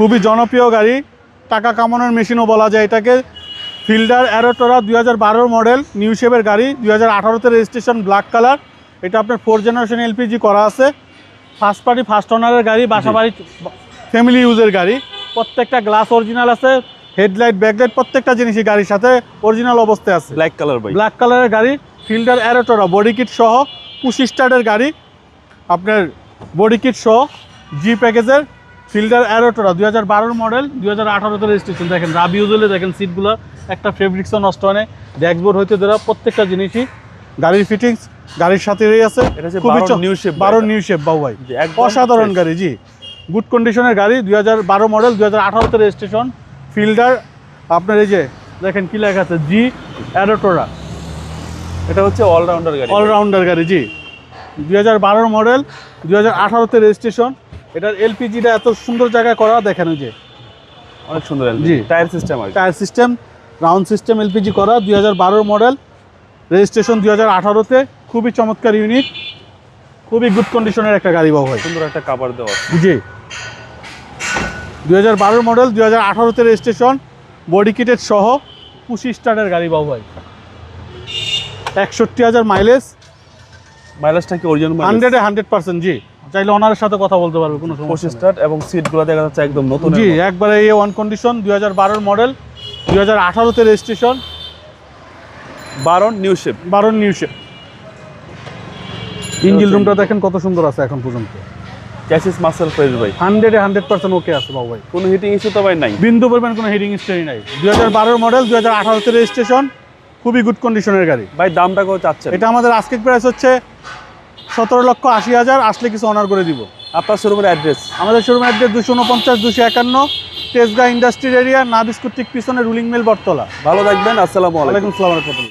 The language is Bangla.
খুবই জনপ্রিয় গাড়ি। টাকা কামানোর মেশিনও বলা যায় এটাকে। ফিল্ডার অ্যারোটোরা দুই হাজার মডেল নিউ শেপের গাড়ি দুই হাজার আঠারোতে রেজিস্ট্রেশন ব্ল্যাক কালার। এটা আপনার ফোর জেনারেশন এলপিজি করা আছে। ফার্স্ট পার্টি ফার্স্ট ওনারের গাড়ি বাসা বাড়ি ফ্যামিলি ইউজের গাড়ি। প্রত্যেকটা গ্লাস অরিজিনাল আছে হেডলাইট ব্যাকলাইট প্রত্যেকটা জিনিসই গাড়ির সাথে অরিজিনাল অবস্থায় আছে। ব্ল্যাক কালার ব্ল্যাক কালারের গাড়ি ফিল্ডার অ্যারোটোরা বডি কিট সহ পুশি স্টার্টের গাড়ি আপনার বডি কিট সহ জি প্যাকেজের ফিল্ডার অ্যারোটোরা দুই হাজার বারোর মডেল দুই হাজার আঠারোতে রেজিস্ট্রেশন। দেখেন রাবি ইউজলে দেখেন সিটগুলো একটা ফেব্রিক্সও নষ্ট হয় ড্যাশবোর্ড হইতে দেওয়া প্রত্যেকটা জিনিসই। গাড়ির ফিটিংস গাড়ির সাথেই আছে। খুবই 12 new বারো। নিউ শেপ বাবু ভাই। অসাধারণ গাড়ি জি। গুড কন্ডিশনের গাড়ি দুই হাজার বারো মডেল দুই হাজার আঠারোতে রেজিস্ট্রেশন ফিল্ডার আপনার এই যে দেখেন কি লেখা আছে জি অ্যারোটোরা এটা হচ্ছে অলরাউন্ডার গাড়ি। অলরাউন্ডার গাড়ি জি। দুই হাজার বারোর মডেল দুই হাজার আঠারোতে রেজিস্ট্রেশন এটার এলপিজিটা এত সুন্দর জায়গায় করা দেখেন যে। অনেক সুন্দর জি। Tyre system. Tyre system round system LPG করা দুই হাজার মডেল। রেজিস্ট্রেশন দুই হাজার আঠারোতে খুবই চমৎকার ইউনিট। খুবই গুড কন্ডিশনের একটা গাড়ি বাবু ভাই। সুন্দর একটা কাভার দেওয়া আছে। জি। দুই হাজার বারোর মডেল দুই হাজার আঠারোতে রেজিস্ট্রেশন বডি কিটের সহ পুশি স্টার্টের গাড়ি বাবু ভাই। একষট্টি হাজার মাইলেজ মাইলেজটা কি অরিজিনাল হান্ড্রেডে হান্ড্রেড পার্সেন্ট জি। চাইলে ওনার সাথে কথা বলতে পারবে কোনো সমস্যা। স্টার্ট এবং সিটগুলো দেখা যাচ্ছে একদম নতুন জি একবারে এ ওয়ান কন্ডিশন দুই হাজার বারোর মডেল দুই হাজার আঠারোতে রেজিস্ট্রেশন বারন নিউ শেপ বারোর নিউ শেপ ইঞ্জিন রুমটা দেখেন কত সুন্দর আছে এখন পর্যন্ত। ক্যাসিস মাসেল ফ্রেশ ভাই। হান্ড্রেডে হান্ড্রেড পার্সেন্ট ওকে আছে বাবু ভাই। কোনো হিটিং ইস্যু তো ভাই নাই। বিন্দু পরিমাণ কোনো হিডিং স্টোরি নাই। দুই হাজার বারোর মডেল দুই হাজার আঠারোতে রেজিস্ট্রেশন খুবই গুড কন্ডিশনের গাড়ি। ভাই দামটা কত চাচ্ছেন। এটা আমাদের আজকের প্রাইস হচ্ছে সতেরো লক্ষ আশি হাজার আসলে কিছু অনার করে দিব। আপনার শোরুমের অ্যাড্রেস আমাদের শোরুমের অ্যাড্রেস দুশো উনপঞ্চাশ দুশো একান্ন তেজগাঁ ইন্ডাস্ট্রির এরিয়া না বিস্কুট ঠিক পিছনে রুলিং মিল বটতলা। ভালো থাকবেন আসসালামু আলাইকুম। ওয়ালাইকুম সালাম রহমতুল্লাহ।